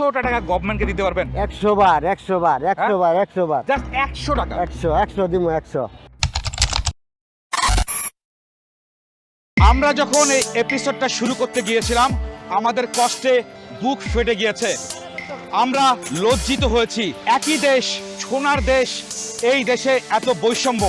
একশোটা টাকা গভর্নমেন্টকে দিতে পারবেন? একশো বার একশো বার একশো বার একশো বার জাস্ট একশো টাকা। একশো একশো দিব একশো। আমরা যখন এই এপিসোডটা শুরু করতে গিয়েছিলাম আমাদের কষ্টে বুক ফেটে গিয়েছে। আমরা লজ্জিত হয়েছি। একই দেশ সোনার দেশ এই দেশে এত বৈষম্য।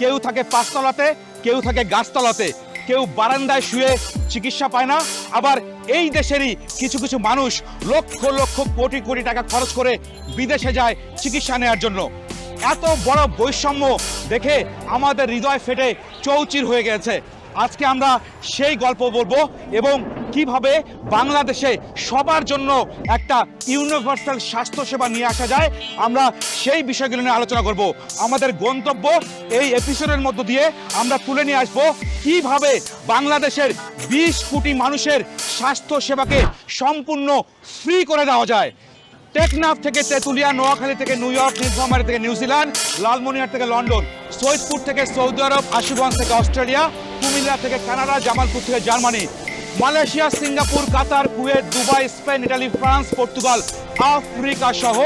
কেউ থাকে পাঁচতলাতে কেউ থাকে গাছতলাতে। কেউ বারান্দায় শুয়ে চিকিৎসা পায় না। আবার এই দেশেরই কিছু কিছু মানুষ লক্ষ লক্ষ কোটি কোটি টাকা খরচ করে বিদেশে যায় চিকিৎসা নেওয়ার জন্য। এত বড় বৈষম্য দেখে আমাদের হৃদয় ফেটে চৌচির হয়ে গেছে। আজকে আমরা সেই গল্প বলব এবং কীভাবে বাংলাদেশে সবার জন্য একটা ইউনিভার্সাল স্বাস্থ্যসেবা নিয়ে আসা যায়, আমরা সেই বিষয়গুলো নিয়ে আলোচনা করব। আমাদের গন্তব্য এই এপিসোডের মধ্য দিয়ে আমরা তুলে নিয়ে আসব কীভাবে বাংলাদেশের বিশ কোটি মানুষের স্বাস্থ্য সেবাকে সম্পূর্ণ ফ্রি করে দেওয়া যায়। টেকনাফ থেকে তেঁতুলিয়া, নোয়াখালী থেকে নিউ ইয়র্ক, নীলফামারী থেকে নিউজিল্যান্ড লালমনিরহাট থেকে লন্ডন, সৈয়দপুর থেকে সৌদি আরব, আশুগঞ্জ থেকে অস্ট্রেলিয়া, কুমিল্লা থেকে কানাডা, জামালপুর থেকে Germany. Malaysia, Singapore, Qatar, Kuwait, Dubai, Spain, Italy, France, Portugal, Africa সহ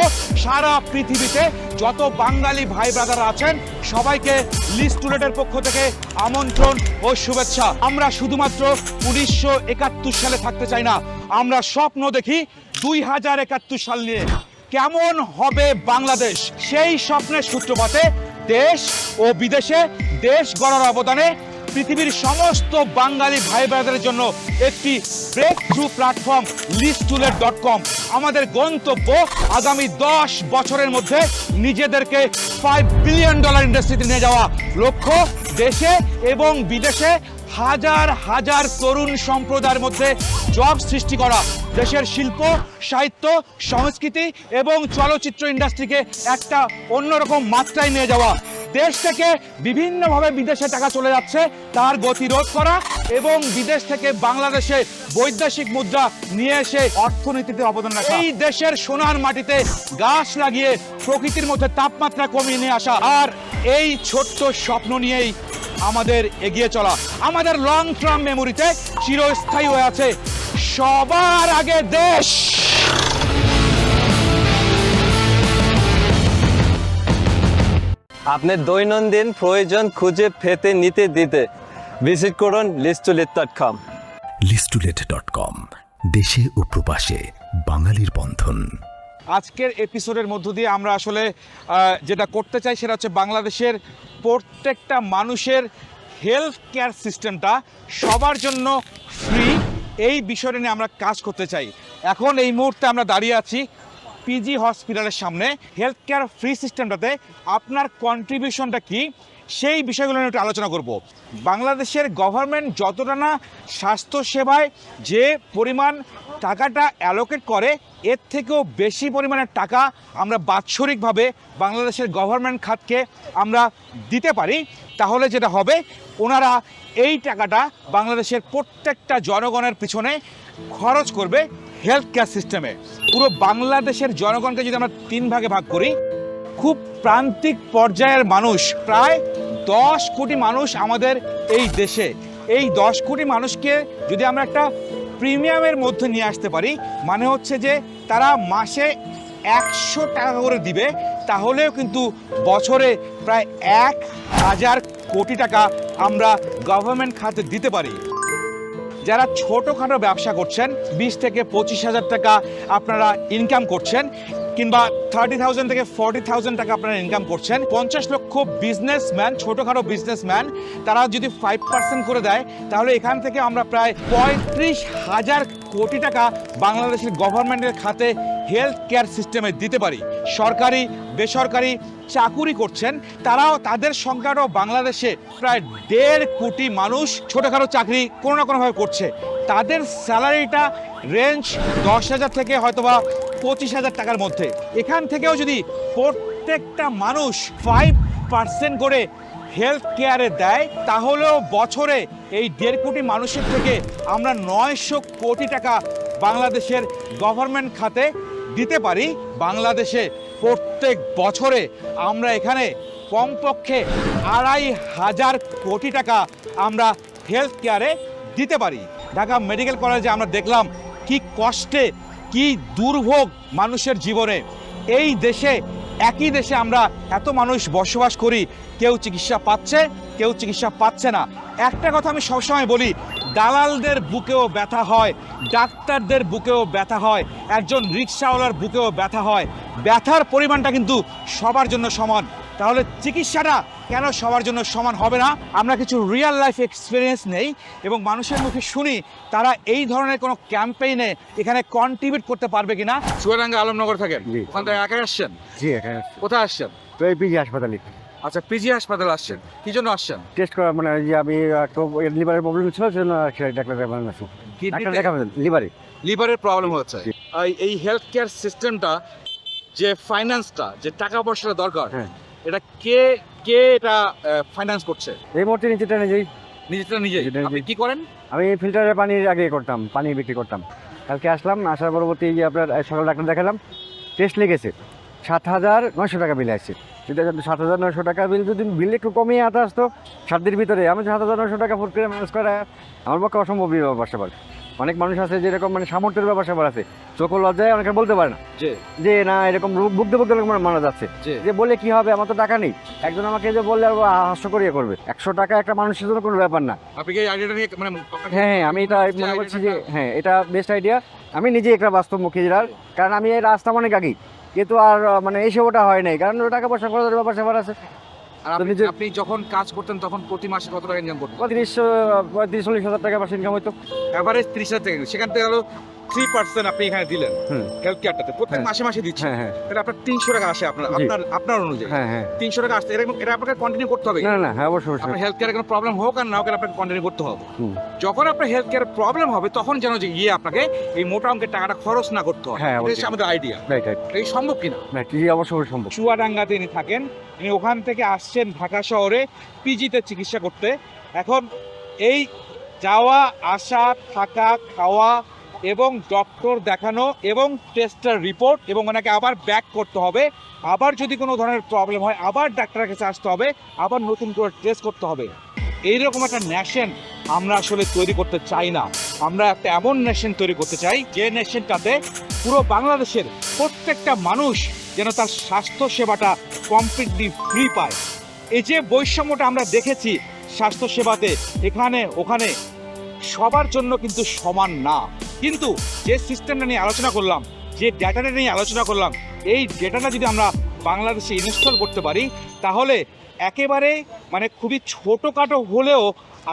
সারা পৃথিবীতে যত বাঙালি ভাই ব্রাদার আছেন, সবাইকে লিস্ট টুলেটের পক্ষ থেকে আমন্ত্রণ ও শুভেচ্ছা। আমরা শুধুমাত্র উনিশশো একাত্তর সালে থাকতে চাই না, আমরা স্বপ্ন দেখি দুই হাজার একাত্তর সাল নিয়ে। কেমন হবে বাংলাদেশ? সেই স্বপ্নের সূত্রপাতে দেশ ও বিদেশে দেশ গড়ার অবদানে পৃথিবীর সমস্ত বাঙালি ভাই ব্রাদারের জন্য একটি ব্রেক থ্রু প্ল্যাটফর্ম লিস্টুলেট ডট কম আমাদের গন্তব্য আগামী দশ বছরের মধ্যে নিজেদেরকে ফাইভ বিলিয়ন ডলার ইন্ডাস্ট্রিতে নিয়ে যাওয়া। লক্ষ্য, দেশে এবং বিদেশে হাজার হাজার তরুণ সম্প্রদায়ের মধ্যে জব সৃষ্টি করা। দেশের শিল্প, সাহিত্য, সংস্কৃতি এবং চলচ্চিত্র ইন্ডাস্ট্রিকে একটা অন্যরকম মাত্রায় নিয়ে যাওয়া। দেশ থেকে বিভিন্নভাবে বিদেশে টাকা চলে যাচ্ছে, তার গতিরোধ করা এবং বিদেশ থেকে বাংলাদেশে বৈদেশিক মুদ্রা নিয়ে এসে অর্থনীতিতে অবদান রাখা। এই দেশের সোনার মাটিতে গাছ লাগিয়ে প্রকৃতির মধ্যে তাপমাত্রা কমিয়ে নিয়ে আসা আর এই ছোট্ট স্বপ্ন নিয়েই আমাদের এগিয়ে চলা। আমাদের লং টার্ম মেমোরিতে চিরস্থায়ী হয়ে আছে সবার আগে দেশ। আপনার দৈনন্দিন প্রয়োজন খুঁজে পেতে নিতে দিতে ভিজিট করুন লিস্টুলিট ডট কম লিস্টুলেট ডট কম দেশে ও প্রবাসে বাঙালির বন্ধন। আজকের এপিসোডের মধ্য দিয়ে আমরা আসলে যেটা করতে চাই সেটা হচ্ছে বাংলাদেশের প্রত্যেকটা মানুষের হেলথ কেয়ার সিস্টেমটা সবার জন্য ফ্রি এই বিষয়টা নিয়ে আমরা কাজ করতে চাই। এখন এই মুহূর্তে আমরা দাঁড়িয়ে আছি পিজি হসপিটালের সামনে হেলথ কেয়ার ফ্রি সিস্টেমটাতে আপনার কন্ট্রিবিউশনটা কি? সেই বিষয়গুলো নিয়ে একটু আলোচনা করব। বাংলাদেশের গভর্নমেন্ট যতটা না স্বাস্থ্য সেবায় যে পরিমাণ টাকাটা অ্যালোকেট করে, এর থেকেও বেশি পরিমাণের টাকা আমরা বাৎসরিকভাবে বাংলাদেশের গভর্নমেন্ট খাতকে আমরা দিতে পারি। তাহলে যেটা হবে, ওনারা এই টাকাটা বাংলাদেশের প্রত্যেকটা জনগণের পিছনে খরচ করবে। হেলথ কেয়ার সিস্টেমে পুরো বাংলাদেশের জনগণকে যদি আমরা তিন ভাগে ভাগ করি, খুব প্রান্তিক পর্যায়ের মানুষ, প্রায় দশ কোটি মানুষ আমাদের এই দেশে। এই দশ কোটি মানুষকে যদি আমরা একটা প্রিমিয়ামের মধ্যে নিয়ে আসতে পারি মানে হচ্ছে যে তারা মাসে একশো টাকা করে দিবে, তাহলেও কিন্তু বছরে প্রায় এক হাজার কোটি টাকা আমরা গভর্নমেন্ট খাতে দিতে পারি। যারা ছোটোখাটো ব্যবসা করছেন বিশ থেকে পঁচিশ হাজার টাকা আপনারা ইনকাম করছেন কিংবা থার্টি থাউজেন্ড থেকে ফর্টি থাউজেন্ড টাকা আপনারা ইনকাম করছেন। পঞ্চাশ লক্ষ বিজনেসম্যান ছোটোখাটো বিজনেসম্যান তারা যদি ফাইভ পার্সেন্ট করে দেয়, তাহলে এখান থেকে আমরা প্রায় পঁয়ত্রিশ হাজার কোটি টাকা বাংলাদেশের গভর্নমেন্টের খাতে হেলথ কেয়ার সিস্টেমে দিতে পারি। সরকারি, বেসরকারি চাকুরি করছেন, তারাও তাদের সংখ্যাটাও বাংলাদেশে প্রায় দেড় কোটি মানুষ ছোটোখাটো চাকরি কোনো না কোনোভাবে করছে। তাদের স্যালারিটা রেঞ্জ দশ হাজার থেকে হয়তোবা পঁচিশ হাজার টাকার মধ্যে। এখান থেকেও যদি প্রত্যেকটা মানুষ ফাইভ পার্সেন্ট করে হেলথ কেয়ারে দেয়, তাহলেও বছরে এই দেড় কোটি মানুষের থেকে আমরা নয়শো কোটি টাকা বাংলাদেশের গভর্নমেন্ট খাতে দিতে পারি। বাংলাদেশে প্রত্যেক বছরে আমরা এখানে কমপক্ষে আড়াই হাজার কোটি টাকা আমরা হেলথ কেয়ারে দিতে পারি। ঢাকা মেডিকেল কলেজে আমরা দেখলাম কি কষ্টে কি দুর্ভোগ মানুষের জীবনে। এই দেশে, একই দেশে আমরা এত মানুষ বসবাস করি, কেউ চিকিৎসা পাচ্ছে, কেউ চিকিৎসা পাচ্ছে না। একটা কথা আমি সবসময় বলি, দালালদের বুকেও ব্যথা হয়, ডাক্তারদের বুকেও ব্যথা হয়, একজন রিক্সাওয়ালার বুকেও ব্যথা হয়। ব্যথার পরিমাণটা কিন্তু সবার জন্য সমান। তাহলে চিকিৎসাটা কেন সবার জন্য সমান হবে না? আমরা কিছু রিয়েল লাইফ এক্সপিরিয়েন্স নেই এবং মানুষের মুখে শুনি তারা এই ধরনের কোনো ক্যাম্পেইনে এখানে কন্ট্রিবিউট করতে পারবে কিনা? চুয়াডাঙ্গা আলমনগর থাকেন। জি। ওখান থেকে একাই আসছেন? জি এখানে কোথায় আসছেন? তো এই পিজি হাসপাতালে। আচ্ছা পিজি হাসপাতালে আসছেন। কি জন্য আসছেন? টেস্ট করা মানে যে আমি একটু লিভারের প্রবলেম ছিল সেজন্য ডাক্তার দেখাবেন আছি ডাক্তার দেখাবেন লিভারে লিভারের প্রবলেম হচ্ছে। আর এই হেলথ কেয়ার সিস্টেমটা যে ফাইন্যান্সটা যে টাকা পয়সাটা দরকার হ্যাঁ। এটা কে কে এটা ফাইন্যান্স করছে? এই মুহূর্তে নিচেটা নিজেই নিজেটা নিজে নিজেটা আপনি কি করেন? আমি ফিল্টারের পানি আগে করতাম পানি বিক্রি করতাম। কালকে আসলাম আসার পরবর্তী যে আপনার সকাল ডাক্তার দেখালাম টেস্ট লেগেছে। সাত হাজার নয়শো টাকা বিল আসছে। যদি সাত হাজার নয়শো টাকা বিল যদি বিল একটু কমিয়ে আতে আসতো সাত দিনের ভিতরে আমি সাত হাজার নয়শো টাকা ফুট করে ম্যানেজ করা আমার পক্ষে অসম্ভব ব্যাপার অনেক মানুষ আছে যেরকম মানে সামর্থ্যের ব্যাপার স্যাপার আছে। চোখ লজ্জায় অনেকে বলতে পারে না। যে না এরকম বুকতে বুকতে মানা যাচ্ছে। যে বলে কি হবে? আমার তো টাকা নেই। একজন আমাকে যে বললে হাস্য করিয়ে করবে। একশো টাকা একটা মানুষের জন্য কোনো ব্যাপার না। মানে হ্যাঁ হ্যাঁ আমি এটা মনে করছি যে হ্যাঁ এটা বেস্ট আইডিয়া আমি নিজে একটা বাস্তবমুখী জেলার। কারণ আমি এই রাস্তা অনেক আগেই। কিন্তু আর মানে এসে ওটা হয় নাই। কারণ টাকা পয়সা খরচের ব্যাপার স্যাপার আছে। আর আপনি- যখন কাজ করতেন তখন প্রতি মাসে কত টাকা ইনকাম করতেন? পঁয়ত্রিশ পঁয়ত্রিশ চল্লিশ হাজার টাকা মাসে ইনকাম হইতো। এভারেজ ত্রিশ হাজার টাকা। সেখান থেকে হলো থ্রি পার্সেন্ট আপনি এখানে দিলেন। হেলথ কেয়ারটাতে প্রত্যেক হ্যাঁ। মাসে মাসে দিচ্ছেন হ্যাঁ হ্যাঁ। তাহলে আপনার তিনশো টাকা আসে আপনার আপনার আপনার অনুযায়ী। হ্যাঁ হ্যাঁ। তিনশো টাকা আসতে এরকম এটা আপনাকে কন্টিনিউ করতে হবে। না না, হ্যাঁ অবশ্যই আপনার হেলথ কেয়ারে কোনো প্রবলেম হোক আর না হোক আপনাকে কন্টিনিউ করতে হবে। যখন আপনার হেলথ কেয়ারে প্রবলেম হবে তখন যেন যে গিয়ে আপনাকে এই মোটা অঙ্কের টাকাটা খরচ না করতে হ্যাঁ, এটা আমাদের আইডিয়া রাইট রাইট এই সম্ভব কিনা? না কি অবশ্যই অবশ্যই সম্ভব। চুয়াডাঙ্গাতে তিনি থাকেন। তিনি ওখান থেকে আসছেন ঢাকা শহরে পিজিতে চিকিৎসা করতে। এখন এই যাওয়া আসা থাকা খাওয়া এবং ডক্টর দেখানো এবং টেস্টের রিপোর্ট এবং ওনাকে আবার ব্যাক করতে হবে। আবার যদি কোনো ধরনের প্রবলেম হয়, আবার ডাক্তারের কাছে আসতে হবে, আবার নতুন করে টেস্ট করতে হবে। এইরকম একটা ন্যাশন আমরা আসলে তৈরি করতে চাই না। আমরা একটা এমন নেশন তৈরি করতে চাই, যে নেশনটাতে পুরো বাংলাদেশের প্রত্যেকটা মানুষ যেন তার স্বাস্থ্য সেবাটা কমপ্লিটলি ফ্রি পায়। এই যে বৈষম্যটা আমরা দেখেছি স্বাস্থ্য সেবাতে, এখানে, ওখানে, সবার জন্য কিন্তু সমান না। কিন্তু যে সিস্টেমটা নিয়ে আলোচনা করলাম, যে ডেটাটা নিয়ে আলোচনা করলাম, এই ডেটাটা যদি আমরা বাংলাদেশে ইনস্টল করতে পারি, তাহলে একেবারে মানে খুবই ছোটোখাটো হলেও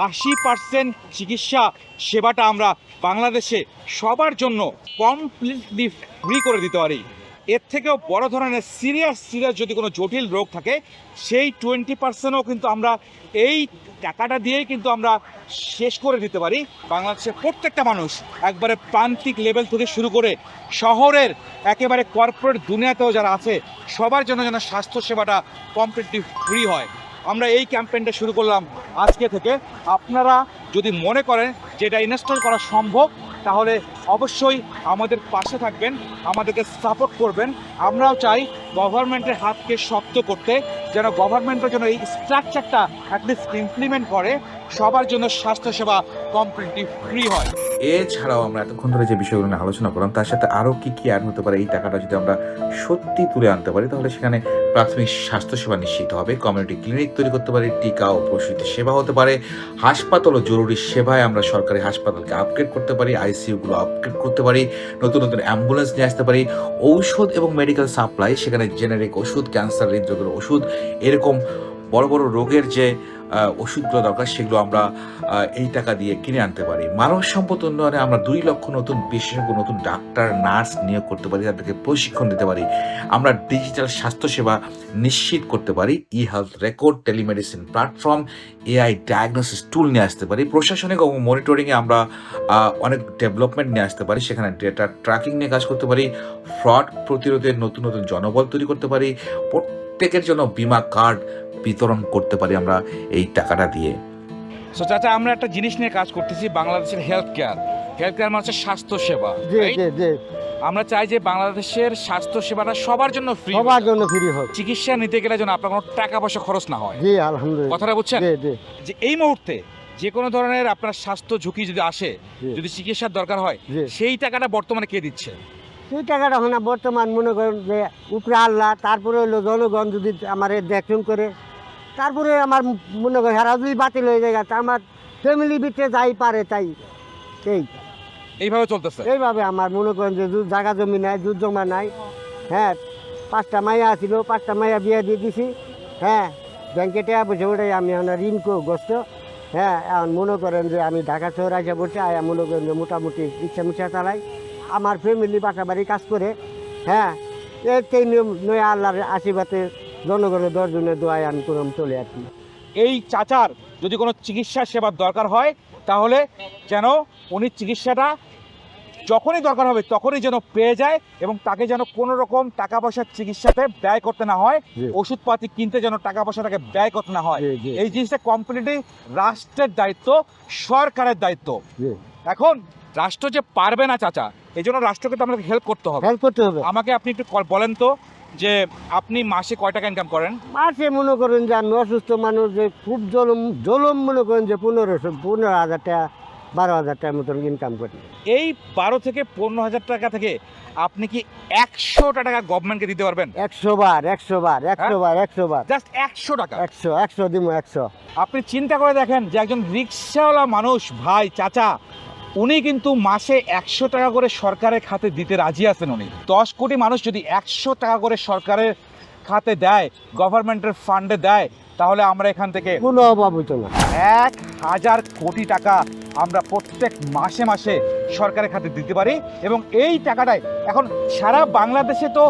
আশি পার্সেন্ট চিকিৎসা সেবাটা আমরা বাংলাদেশে সবার জন্য কমপ্লিটলি ফ্রি করে দিতে পারি। এর থেকেও বড় ধরনের সিরিয়াস সিরিয়াস যদি কোনো জটিল রোগ থাকে, সেই টোয়েন্টি পার্সেন্টও কিন্তু আমরা এই টাকাটা দিয়েই কিন্তু আমরা শেষ করে দিতে পারি। বাংলাদেশের প্রত্যেকটা মানুষ একবারে প্রান্তিক লেভেল থেকে শুরু করে শহরের একেবারে কর্পোরেট দুনিয়াতেও যারা আছে, সবার জন্য যেন স্বাস্থ্যসেবাটা কমপ্লিটলি ফ্রি হয়। আমরা এই ক্যাম্পেইনটা শুরু করলাম আজকে থেকে। আপনারা যদি মনে করেন যে এটা ইনস্টল করা সম্ভব তাহলে অবশ্যই আমাদের পাশে থাকবেন, আমাদেরকে সাপোর্ট করবেন। আমরাও চাই গভর্নমেন্টের হাতকে শক্ত করতে, যেন গভর্নমেন্টও যেন এই স্ট্রাকচারটা অ্যাটলিস্ট ইমপ্লিমেন্ট করে, সবার জন্য স্বাস্থ্যসেবা কমপ্লিটলি ফ্রি হয়। এছাড়াও আমরা এতক্ষণ ধরে যে বিষয়গুলো নিয়ে আলোচনা করলাম, তার সাথে আরও কী কী অ্যাড হতে পারে, এই টাকাটা যদি আমরা সত্যি তুলে আনতে পারি, তাহলে সেখানে প্রাথমিক স্বাস্থ্যসেবা নিশ্চিত হবে। কমিউনিটি ক্লিনিক তৈরি করতে পারে, টিকা ও প্রসূতি সেবা হতে পারে। হাসপাতাল ও জরুরি সেবায় আমরা সরকারি হাসপাতালকে আপগ্রেড করতে পারি আইসিইউগুলো আপগ্রেড করতে পারি, নতুন নতুন অ্যাম্বুলেন্স নিয়ে আসতে পারি। ঔষধ এবং মেডিকেল সাপ্লাই সেখানে জেনারিক ওষুধ ক্যান্সার হৃদরোগের ওষুধ এরকম বড় বড় রোগের যে ওষুধগুলো দরকার, সেগুলো আমরা এই টাকা দিয়ে কিনে আনতে পারি। মানব সম্পদ উন্নয়নে আমরা দুই লক্ষ নতুন বিশেষজ্ঞ, নতুন ডাক্তার, নার্স নিয়োগ করতে পারি, তাদেরকে প্রশিক্ষণ দিতে পারি। আমরা ডিজিটাল স্বাস্থ্যসেবা নিশ্চিত করতে পারি e health record telemedicine platform AI diagnosis tool নিয়ে আসতে পারি। প্রশাসনিক এবং মনিটরিংয়ে আমরা অনেক ডেভেলপমেন্ট নিয়ে আসতে পারি, সেখানে ডেটা ট্র্যাকিং নিয়ে কাজ করতে পারি ফ্রড প্রতিরোধের নতুন নতুন জনবল তৈরি করতে পারি, প্রত্যেকের জন্য বিমা কার্ড বিতরণ করতে পারি আমরা এই টাকাটা দিয়ে। সো চাচা আমরা একটা জিনিস নিয়ে কাজ করতেছি বাংলাদেশের হেলথ কেয়ার হেলথ কেয়ার মানে হচ্ছে স্বাস্থ্য সেবা আমরা চাই যে বাংলাদেশের স্বাস্থ্য সেবাটা সবার জন্য ফ্রি সবার জন্য ফ্রি হোক। চিকিৎসা নিতে গেলে যেন আপনার কোনো টাকা পয়সা খরচ না হয়। জি আলহামদুলিল্লাহ। কথাটা বুঝছেন? জি জি। যে এই মুহূর্তে যে কোনো ধরনের আপনার স্বাস্থ্য ঝুঁকি যদি আসে যদি চিকিৎসার দরকার হয়। সেই টাকাটা বর্তমানে কে দিচ্ছে? সেই টাকাটা হয় না বর্তমান মনে করেন যে উপরে আল্লাহ তারপরে হলো জনগণ যদি আমার দেখুন করে তারপরে আমার মনে করেন হেরা যদি বাতিল হয়ে যায় তা আমার ফ্যামিলি ভিতরে যাই পারে তাই। এই। এইভাবে চলতেছে? এইভাবে আমার মনে করেন যে জায়গা জমি নাই দুধ জমা নাই। হ্যাঁ পাঁচটা মাইয়া ছিল পাঁচটা মাইয়া বিয়ে দিয়ে দিছি। হ্যাঁ ব্যাংকে টাকা পয়সা ওটাই আমি এখন ঋণ গ্রস্ত হ্যাঁ এখন মনে করেন যে আমি ঢাকা শহরে আসে বসে আয়া মনে করেন যে মোটামুটি ইচ্ছা মিক্সা চালাই। আমার ফ্যামিলি বাসা বাড়ি কাজ করে। হ্যাঁ এই নিয়ম নয় আল্লাহর আশীর্বাদে জনগণের দশজনের দোয়ায় আমি কোনো চলে কি এই চাচার যদি কোনো চিকিৎসা সেবার দরকার হয় তাহলে যেন উনি চিকিৎসাটা যখনই দরকার হবে তখনই যেন পেয়ে যায় এবং তাকে যেন কোনো রকম টাকা পয়সার চিকিৎসাতে ব্যয় করতে না হয় ওষুধপাতি কিনতে যেন টাকা পয়সা তাকে ব্যয় করতে না হয়। এই জিনিসটা কমপ্লিটলি রাষ্ট্রের দায়িত্ব সরকারের দায়িত্ব। এখন রাষ্ট্র যে পারবে না চাচা এই জন্য রাষ্ট্রকে তো আমাকে হেল্প করতে হবে। হেল্প করতে হবে। আমাকে আপনি একটু বলেন তো যে আপনি মাসে কয় টাকা ইনকাম করেন? মাসে মনে করেন যে আমি অসুস্থ মানুষ যে খুব জলম জলম মনে করেন যে পনেরোশো পনেরো হাজার টাকা বারো হাজার টাকার মতন ইনকাম করি। এই বারো থেকে পনেরো হাজার টাকা থেকে আপনি কি একশো টাকা গভর্নমেন্টকে দিতে পারবেন? একশো বার একশো বার একশো বার একশো বার। জাস্ট একশো টাকা। একশো একশো দিব একশো। আপনি চিন্তা করে দেখেন যে একজন রিক্সাওয়ালা মানুষ ভাই চাচা উনি কিন্তু মাসে একশো টাকা করে সরকারের খাতে দিতে রাজি আছেন উনি। দশ কোটি মানুষ যদি একশো টাকা করে সরকারের খাতে দেয় গভর্নমেন্টের ফান্ডে দেয় তাহলে আমরা এখান থেকে কোনো অভাব হইতো না। এক হাজার কোটি টাকা আমরা প্রত্যেক মাসে মাসে সরকারের খাতে দিতে পারি এবং এই টাকাটাই এখন সারা বাংলাদেশে তো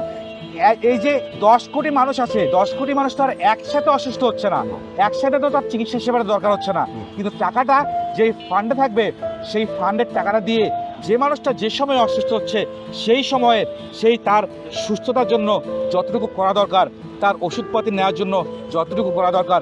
এই যে দশ কোটি মানুষ আছে, দশ কোটি মানুষ তো আর একসাথে অসুস্থ হচ্ছে না। একসাথে তো তার চিকিৎসা সেবার দরকার হচ্ছে না। কিন্তু টাকাটা যেই ফান্ডে থাকবে, সেই ফান্ডের টাকাটা দিয়ে যে মানুষটা যে সময় অসুস্থ হচ্ছে, সেই সময়ে সেই তার সুস্থতার জন্য যতটুকু করা দরকার, তার ওষুধপাতি নেওয়ার জন্য যতটুকু করা দরকার,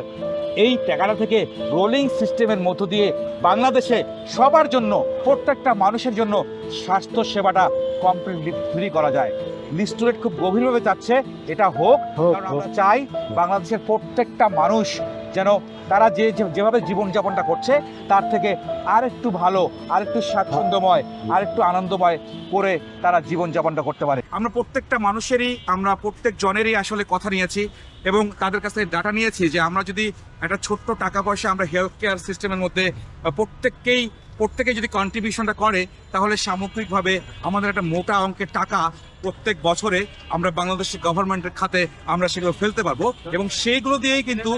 এই টাকাটা থেকে রোলিং সিস্টেমের মধ্য দিয়ে বাংলাদেশে সবার জন্য, প্রত্যেকটা মানুষের জন্য স্বাস্থ্য সেবাটা কমপ্লিটলি ফ্রি করা যায়। লিস্টুরেট খুব গভীরভাবে চাচ্ছে এটা হোক কারণ আমরা চাই বাংলাদেশের প্রত্যেকটা মানুষ যেন তারা যে যে- যেভাবে জীবনযাপনটা করছে তার থেকে আর একটু ভালো আর একটু স্বাচ্ছন্দ্যময় আর একটু আনন্দময় করে তারা জীবনযাপনটা করতে পারে। আমরা প্রত্যেকটা মানুষেরই আমরা প্রত্যেক জনেরই আসলে কথা নিয়েছি এবং তাদের কাছ থেকে ডাটা নিয়েছি যে আমরা যদি একটা ছোট্ট টাকা পয়সা আমরা হেলথ কেয়ার সিস্টেমের মধ্যে প্রত্যেককেই প্রত্যেকে যদি কন্ট্রিবিউশনটা করে, তাহলে সামগ্রিকভাবে আমাদের একটা মোটা অঙ্কের টাকা প্রত্যেক বছরে আমরা বাংলাদেশের গভর্নমেন্টের খাতে আমরা সেগুলো ফেলতে পারব এবং সেইগুলো দিয়েই কিন্তু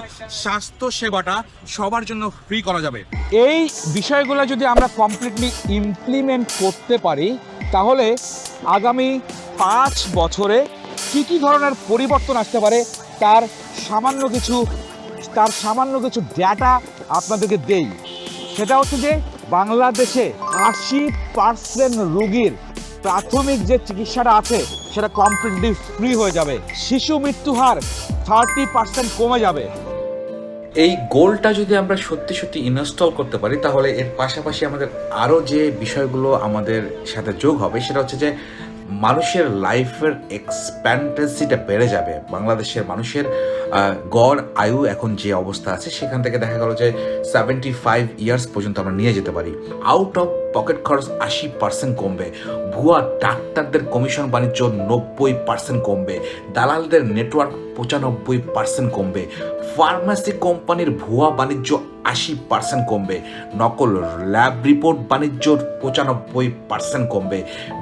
স্বাস্থ্য সেবাটা সবার জন্য ফ্রি করা যাবে। এই বিষয়গুলো যদি আমরা কমপ্লিটলি ইমপ্লিমেন্ট করতে পারি, তাহলে আগামী পাঁচ বছরে কি কি ধরনের পরিবর্তন আসতে পারে, তার সামান্য কিছু, তার সামান্য কিছু ডেটা আপনাদেরকে দেই। সেটা হচ্ছে যে বাংলাদেশে আশি পার্সেন্ট রুগীর প্রাথমিক যে চিকিৎসাটা আছে, সেটা কমপ্লিটলি ফ্রি হয়ে যাবে। শিশু মৃত্যু হার থার্টি পার্সেন্ট কমে যাবে। এই গোলটা যদি আমরা সত্যি সত্যি ইনস্টল করতে পারি, তাহলে এর পাশাপাশি আমাদের আরও যে বিষয়গুলো আমাদের সাথে যোগ হবে, সেটা হচ্ছে যে মানুষের লাইফের এক্সপ্যান্টেন্সিটা বেড়ে যাবে। বাংলাদেশের মানুষের গড়, আয়ু এখন যে অবস্থা আছে, সেখান থেকে দেখা গেল যে সেভেন্টি ফাইভ ইয়ার্স পর্যন্ত আমরা নিয়ে যেতে পারি। আউট অফ পকেট খরচ আশি পার্সেন্ট কমবে। ভুয়া ডাক্তারদের কমিশন বাণিজ্য নব্বই পার্সেন্ট কমবে। দালালদের নেটওয়ার্ক পঁচানব্বই পার্সেন্ট কমবে। ফার্মাসি কোম্পানির ভুয়া বাণিজ্য আশি পার্সেন্ট কমবে। নকল ল্যাব রিপোর্ট বাণিজ্যর পঁচানব্বই পার্সেন্ট কমবে।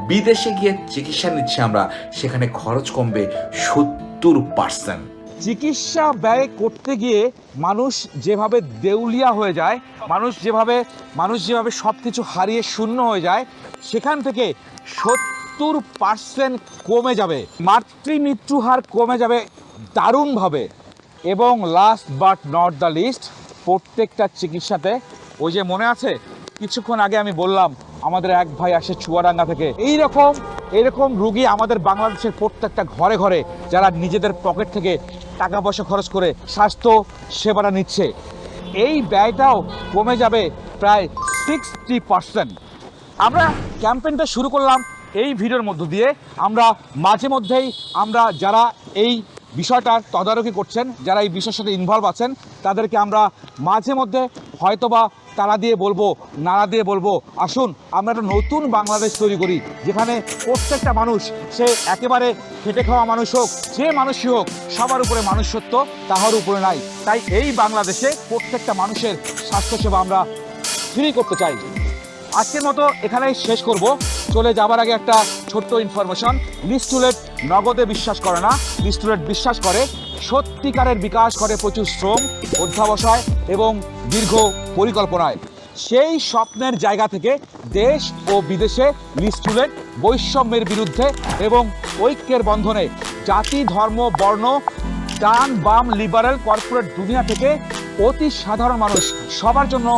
বিদেশে গিয়ে চিকিৎসা নিচ্ছে আমরা, সেখানে খরচ কমবে সত্তর পার্সেন্ট চিকিৎসা ব্যয় করতে গিয়ে মানুষ যেভাবে দেউলিয়া হয়ে যায়, মানুষ যেভাবে মানুষ যেভাবে সব কিছু হারিয়ে শূন্য হয়ে যায়, সেখান থেকে সত্তর পার্সেন্ট কমে যাবে। মাতৃমৃত্যু হার কমে যাবে দারুণভাবে। এবং last but not the least প্রত্যেকটা চিকিৎসাতে, ওই যে মনে আছে? কিছুক্ষণ আগে আমি বললাম, আমাদের এক ভাই আসে চুয়াডাঙ্গা থেকে। এই রকম এরকম রুগী আমাদের বাংলাদেশের প্রত্যেকটা ঘরে ঘরে, যারা নিজেদের পকেট থেকে টাকা পয়সা খরচ করে স্বাস্থ্য সেবাটা নিচ্ছে। এই ব্যয়টাও কমে যাবে প্রায় সিক্সটি পার্সেন্ট আমরা ক্যাম্পেইনটা শুরু করলাম এই ভিডিওর মধ্য দিয়ে। আমরা মাঝে মধ্যেই আমরা যারা এই বিষয়টার তদারকি করছেন, যারা এই বিষয়ের সাথে ইনভলভ আছেন, তাদেরকে আমরা মাঝে মধ্যে হয়তোবা তালা দিয়ে বলব, নাড়া দিয়ে বলব। আসুন, আমরা একটা নতুন বাংলাদেশ তৈরি করি, যেখানে প্রত্যেকটা মানুষ, সে একেবারে খেটে খাওয়া মানুষ হোক, যে মানুষই হোক, সবার উপরে মানুষত্ব তাহার উপরে নাই। তাই এই বাংলাদেশে প্রত্যেকটা মানুষের স্বাস্থ্যসেবা আমরা ফ্রি করতে চাই। আজকের মতো এখানেই শেষ করব। চলে যাবার আগে একটা ছোট্ট ইনফরমেশন লিস্টুলেট নগদে বিশ্বাস করে না। লিস্টুলেট বিশ্বাস করে, সত্যিকারের বিকাশ করে প্রচুর শ্রম, অধ্যাবসায় এবং দীর্ঘ পরিকল্পনায়। সেই স্বপ্নের জায়গা থেকে দেশ ও বিদেশে লিস্টুলেট বৈষম্যের বিরুদ্ধে এবং ঐক্যের বন্ধনে জাতি, ধর্ম, বর্ণ, ডান, বাম, লিবারেল, কর্পোরেট দুনিয়া থেকে অতি সাধারণ মানুষ সবার জন্য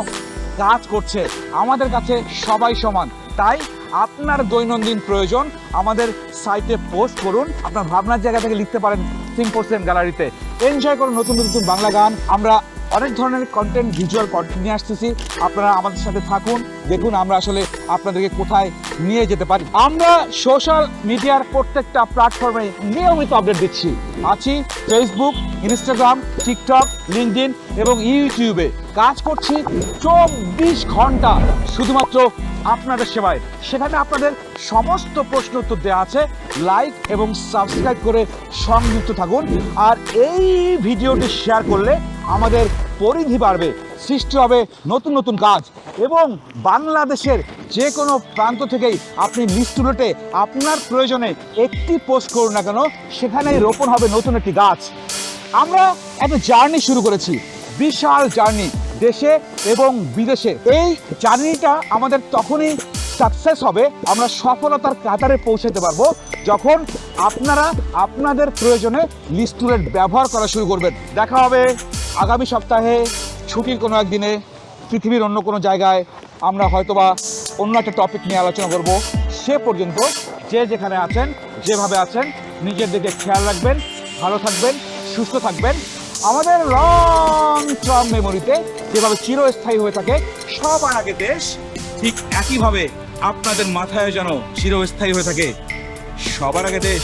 কাজ করছে। আমাদের কাছে সবাই সমান। তাই আপনার দৈনন্দিন প্রয়োজন, আমাদের সাইটে পোস্ট করুন, আপনার ভাবনার জায়গা থেকে লিখতে পারেন সিম্পোসিয়াম গ্যালারিতে এনজয় করুন নতুন নতুন বাংলা গান। আমরা অনেক ধরনের কন্টেন্ট ভিজুয়াল কন্টেন্ট নিয়ে আসতেছি। আপনারা আমাদের সাথে থাকুন, দেখুন আমরা আসলে আপনাদেরকে কোথায় নিয়ে যেতে পারি। আমরা সোশ্যাল মিডিয়ার প্রত্যেকটা প্ল্যাটফর্মে নিয়মিত আপডেট দিচ্ছি। আছি ফেসবুক ইনস্টাগ্রাম টিকটক লিঙ্কডিন এবং ইউটিউবে কাজ করছি চব্বিশ ঘণ্টা। শুধুমাত্র আপনাদের সেবায়। সেখানে আপনাদের সমস্ত প্রশ্ন উত্তর দেওয়া আছে। লাইক এবং সাবস্ক্রাইব করে সংযুক্ত থাকুন। আর এই ভিডিওটি শেয়ার করলে আমাদের পরিধি বাড়বে। সৃষ্টি হবে নতুন নতুন কাজ এবং বাংলাদেশের যে কোনো প্রান্ত থেকেই আপনি লিস্টুলেটে আপনার প্রয়োজনে একটি পোস্ট করুন না কেন, সেখানেই রোপণ হবে নতুন একটি গাছ। আমরা একটা জার্নি শুরু করেছি, বিশাল জার্নি দেশে এবং বিদেশে। এই জার্নিটা আমাদের তখনই সাকসেস হবে, আমরা সফলতার কাতারে পৌঁছাতে পারব যখন আপনারা আপনাদের প্রয়োজনে লিস্টুলেট ব্যবহার করা শুরু করবেন। দেখা হবে আগামী সপ্তাহে। ছুটির কোনো একদিনে পৃথিবীর অন্য কোনো জায়গায় আমরা হয়তোবা অন্য একটা টপিক নিয়ে আলোচনা করব। সে পর্যন্ত যে যেখানে আছেন, যেভাবে আছেন, নিজের দিকে খেয়াল রাখবেন, ভালো থাকবেন, সুস্থ থাকবেন। আমাদের লং টার্ম মেমোরিতে যেভাবে চিরস্থায়ী হয়ে থাকে, সবার আগে দেশ ঠিক একইভাবে আপনাদের মাথায় যেন চিরস্থায়ী হয়ে থাকে। সবার আগে দেশ।